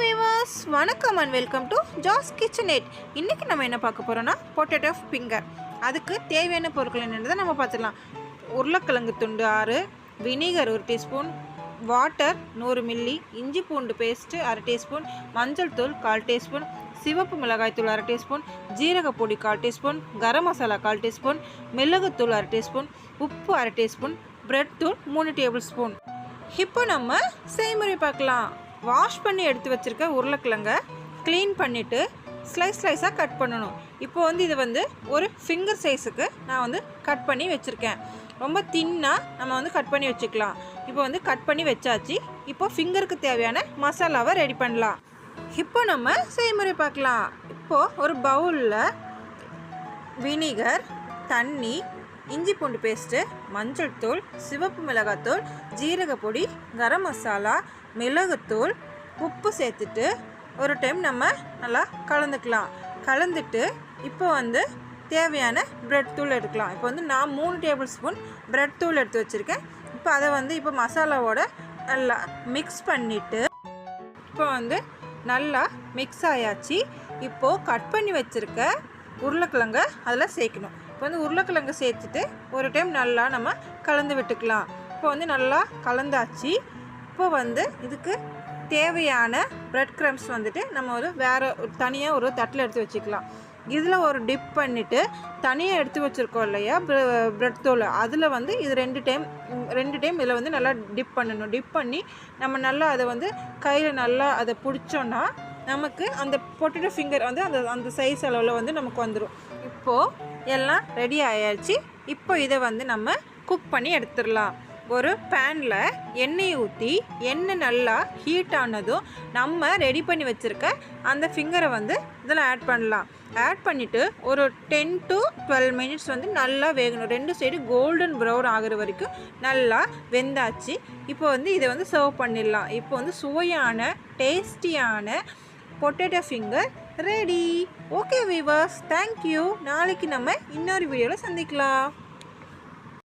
Viewers வணக்கம் and welcome to Jas kitchen எட் இன்றைக்கி நம்ம என்ன பார்க்க போகிறோன்னா பொட்டேட்டோ ஃபிங்கர் அதுக்கு தேவையான பொருட்கள் என்னன்றதை நம்ம பார்த்துடலாம். உருளைக்கிழங்கு துண்டு ஆறு வினிகர் ஒரு டீஸ்பூன் வாட்டர் நூறு மில்லி இஞ்சி பூண்டு பேஸ்ட்டு அரை டீஸ்பூன் மஞ்சள் தூள் கால் டீஸ்பூன் சிவப்பு மிளகாய் தூள் அரை டீஸ்பூன் ஜீரகப்பொடி கால் டீஸ்பூன் கரம் மசாலா கால் டீஸ்பூன் மிளகுத்தூள் அரை டீஸ்பூன் உப்பு அரை டீஸ்பூன் பிரெட் தூள் மூணு டேபிள் ஸ்பூன் இப்போ நம்ம செய்முறை பார்க்கலாம். வாஷ் பண்ணி எடுத்து வச்சுருக்க உருளைக்கிழங்க க்ளீன் பண்ணிவிட்டு ஸ்லைஸ் ஸ்லைஸாக கட் பண்ணணும். இப்போ வந்து இது வந்து ஒரு ஃபிங்கர் சைஸுக்கு நான் வந்து கட் பண்ணி வச்சுருக்கேன். ரொம்ப தின்னாக நம்ம வந்து கட் பண்ணி வச்சுக்கலாம். இப்போ வந்து கட் பண்ணி வச்சாச்சு. இப்போ ஃபிங்கருக்கு தேவையான மசாலாவை ரெடி பண்ணலாம். இப்போ நம்ம செய்முறை பார்க்கலாம். இப்போது ஒரு பவுலில் வினிகர் தண்ணி இஞ்சி பூண்டு பேஸ்ட்டு மஞ்சள் தூள் சிவப்பு மிளகாத்தூள் ஜீரகப்பொடி கரம் மசாலா மிளகுத்தூள் உப்பு சேர்த்துட்டு ஒரு டைம் நம்ம நல்லா கலந்துக்கலாம். கலந்துட்டு இப்போ வந்து தேவையான ப்ரெட் தூள் எடுக்கலாம். இப்போ வந்து நான் மூணு டேபிள் ஸ்பூன் ப்ரெட் தூள் எடுத்து வச்சுருக்கேன். இப்போ அதை வந்து இப்போ மசாலாவோட நல்லா மிக்ஸ் பண்ணிவிட்டு இப்போ வந்து நல்லா மிக்ஸ் ஆயாச்சு. இப்போது கட் பண்ணி வச்சுருக்க உருளைக்கிழங்க அதில் சேர்க்கணும். இப்போ வந்து உருளைக்கிழங்கு சேர்த்துட்டு ஒரு டைம் நல்லா நம்ம கலந்து விட்டுக்கலாம். இப்போ வந்து நல்லா கலந்தாச்சு. இப்போ வந்து இதுக்கு தேவையான ப்ரெட் க்ரம்ஸ் வந்துட்டு நம்ம ஒரு வேறு ஒரு தனியாக ஒரு தட்டில் எடுத்து வச்சுக்கலாம். இதில் ஒரு டிப் பண்ணிவிட்டு தனியாக எடுத்து வச்சுருக்கோம் இல்லையா? ப்ரெட் தோல். அதில் வந்து இது ரெண்டு டைம் ரெண்டு டைம் இதில் வந்து நல்லா டிப் பண்ணணும். டிப் பண்ணி நம்ம நல்லா அதை வந்து கையில் நல்லா அதை பிடிச்சோன்னா நமக்கு அந்த பொட்டேட்டோ ஃபிங்கர் வந்து அந்த அந்த சைஸ் அளவில் வந்து நமக்கு வந்துடும் இப்போது எல்லாம் ரெடி ஆயாச்சு. இப்போ இதை வந்து நம்ம குக் பண்ணி எடுத்துடலாம். ஒரு பேனில் எண்ணெயை ஊற்றி எண்ணெய் நல்லா ஹீட் ஆனதும் நம்ம ரெடி பண்ணி வச்சுருக்க அந்த ஃபிங்கரை வந்து இதில் ஆட் பண்ணலாம். ஆட் பண்ணிவிட்டு ஒரு டென் டு டுவெல் மினிட்ஸ் வந்து நல்லா வேகணும். ரெண்டு சைடு கோல்டன் ப்ரௌன் ஆகிற வரைக்கும் நல்லா வெந்தாச்சு. இப்போ வந்து இதை வந்து சர்வ் பண்ணிடலாம். இப்போ வந்து சுவையான டேஸ்டியான potato finger ready okay viewers thank you நாளைக்கு நம்ம இன்னொரு வீடியோவில் சந்திக்கலாம்.